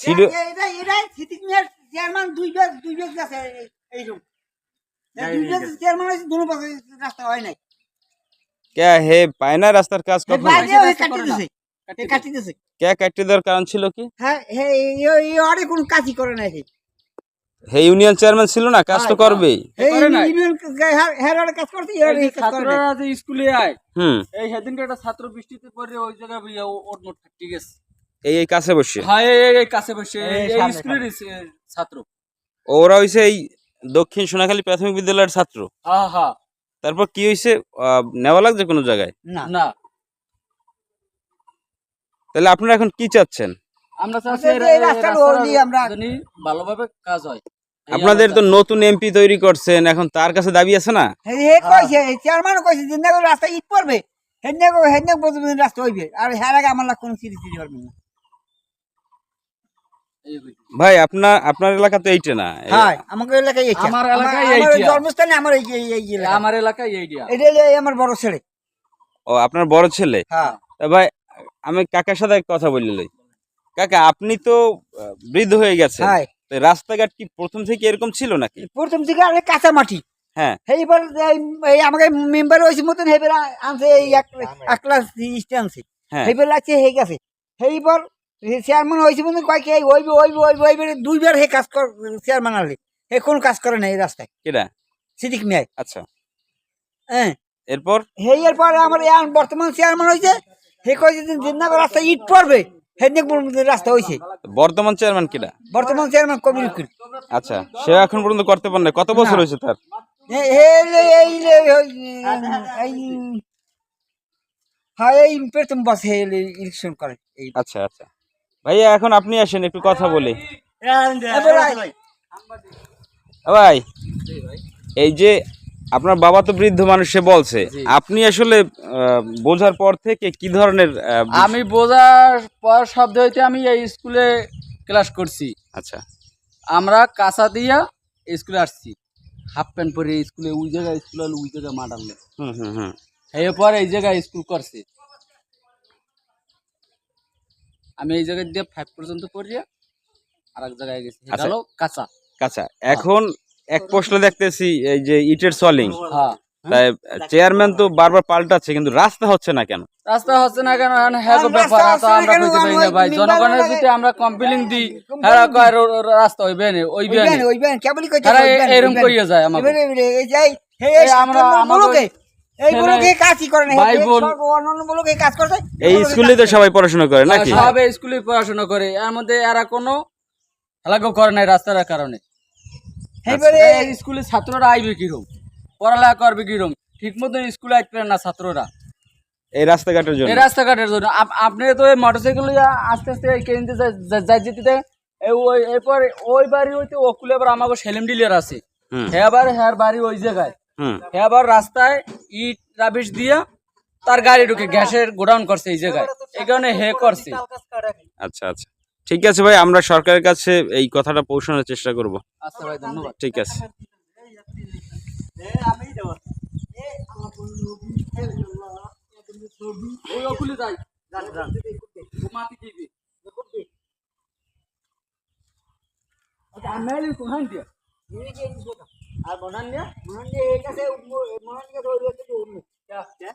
ছিল এটা এটাই সিটিং এর চেয়ারম্যান দুই বেশ দুই বেশ গেছে এইরকম। দুই বেশ চেয়ারম্যান হয়েছে দুনো পাশে রাস্তা হয় নাই। কে হে পায় না রাস্তার কাজ কখন? কাটি না। দেওয়ার কারণ ছিল কি? হ্যাঁ এই- এই কোনো কাজই করে নাই হে হে ইউনিয়ন চেয়ারম্যান ছিল না কাজ তো করবেই। এই করে নাই। ইউনিয়ন হ্যাঁ হ্যাঁ স্কুলে আয় হুম। এই সেদিনকে একটা ছাত্র বৃষ্টিতে পড়ে ওই জায়গায় ওর নোট ঠিক আছে। এই এই কাছে বসে। হ্যাঁ এই- এই- কাছে বসে। এই স্কুলের ছাত্র। ওরা হইছে এই দক্ষিণ সোনাখালী প্রাথমিক বিদ্যালয়ের ছাত্র। হ্যাঁ হ্যাঁ তারপর কি হইছে? নেওয়া লাগছে কোনো জায়গায়? না। না। তাহলে আপনারা এখন কি চাচ্ছেন? আমরা চাচ্ছি এই রাস্তাটা আমরা- জানি ভালোভাবে কাজ হয়। আপনাদের তো নতুন এমপি তৈরি করছেন এখন তার কাছে দাবি আছে না? হে হে কইছে চেয়ারম্যান কইছে যে রাস্তা ইট পড়বে। হেনে গো হেনে রাস্তা হইবে। আর হ্যাঁ আগে আমার কোনো সিরি সিরি হবে না। ভাই আপনার আপনার এলাকা তো এইটা না? হ্যাঁ আমাকে এলাকায় এইটা। আমার এলাকায় আমার জন্মস্থানে আমার এই এই এই এলাকা। আমার এলাকায় এটা আমার বড় ছেলে। ও আপনার বড় ছেলে? হ্যাঁ। ভাই আমি কাকার সাথে কথা বললি লই। কাকা আপনি তো বৃদ্ধ হয়ে গেছেন। হ্যাঁ তো রাস্তাঘাট কি প্রথম থেকে এরকম ছিল নাকি? প্রথম থেকে আরে কাঁচা মাটি। হ্যাঁ। এইবার এই- এই আমাকে মেম্বার হয়েছে মতন এইবার আনছে এই এক ক্লাস আনছে হ্যাঁ। এইবার লাগছে হয়ে গেছে। এইবার চেয়ারম্যান হয়েছে মতন কয় কি এই ওইবে ওইবে ওইবে ওইবে দুইবার হে কাজ কর চেয়ারম্যান আনলে হে কোন কাজ করে না এই রাস্তায়। কেডা? সিদ্দিক মিয়াই। আচ্ছা। হ্যাঁ। এরপর? হেই এরপর আমার এখন বর্তমান চেয়ারম্যান হয়েছে হে কয়েছে যে জিন্দাবাদ রাস্তা ইট পড়বে রাস্তা হয়েছে। বর্তমান চেয়ারম্যান কেডা? বর্তমান চেয়ারম্যান উকিল। আচ্ছা সে এখন পর্যন্ত করতে পারে না কত বছর। হয়েছে তার? হে হ্যাঁ এই প্রথম বস হে ইলেকশন করে এই। আচ্ছা আচ্ছা। ভাইয়া এখন আপনি আসেন একটু কথা বলি। এবার আয়- আ ভাই এই যে আপনার বাবা তো বৃদ্ধ মানুষ সে বলছে। আপনি আসলে বোঝার পর থেকে কি ধরনের আমি বোঝার পর শব্দ হইতে আমি এই স্কুলে ক্লাস করছি। আচ্ছা। আমরা কাঁচা দিয়া স্কুলে আসছি। হাফ প্যান্ট পরে স্কুলে ওই জায়গায় স্কুল ওই জায়গায় মাঠ আনলে। হুম হুম হুম। এরপর এই জায়গায় স্কুল করছে। আমি এই জায়গায় দিয়ে ফাইভ পর্যন্ত পড়িয়া আর এক জায়গায় গেছি। আচ্ছা। হলো কাঁচা। আচ্ছা এখন এক প্রশ্ন দেখতেছি এই যে ইটের সলিং হ্যাঁ। তাই চেয়ারম্যান তো বারবার পাল্টাচ্ছে কিন্তু রাস্তা হচ্ছে না কেন? রাস্তা হচ্ছে না কেন? এখন হ্যাঁ রাস্তা ব্যাপার তো আমরা? কইতে পারি না ভাই। জনগণের যদি আমরা কমপ্লেন দিই। হ্যাঁ কয় রাস্তা হইবে না ওইবে না। ওইবেন কেবলই কইতে এরকম। করিয়া যায় এই আমরা- আমাদের এই স্কুলে তো সবাই পড়াশোনা করে নাকি? স্কুলে পড়াশোনা করে। এর মধ্যে এরা কোনো করে নাই রাস্তার কারণে। এইবারে স্কুলে ছাত্ররা আইবে কিরম? পড়ালেখা করবে কিরম? ঠিক মতন স্কুলে আসবে না ছাত্ররা। এই রাস্তাঘাটের জন্য। এই রাস্তাঘাটের জন্য। আপ- আপনি তো এই মোটরসাইকেল আস্তে আস্তে কেন্দ্রে যাই যেতে এই ওই এরপর ওই বাড়ি হইতে ওকুলে আবার আমাকে সেলিম ডিলার আছে। হ্যাঁ আবার হ্যাঁ বাড়ি ওই জায়গায়। হ্যাঁ আবার রাস্তায় ইট রাবিশ দিয়া তার গাড়ি ঢুকে গ্যাসের গোডাউন করছে এই জায়গায়। এই কারণে হে করছে। আচ্ছা আচ্ছা। ঠিক আছে ভাই আমরা সরকারের কাছে এই কথাটা পৌঁছানোর চেষ্টা করব। আচ্ছা ভাই ধন্যবাদ। ঠিক আছে। দিবি। আমি আর মনান মনান কাছে মনান কাছে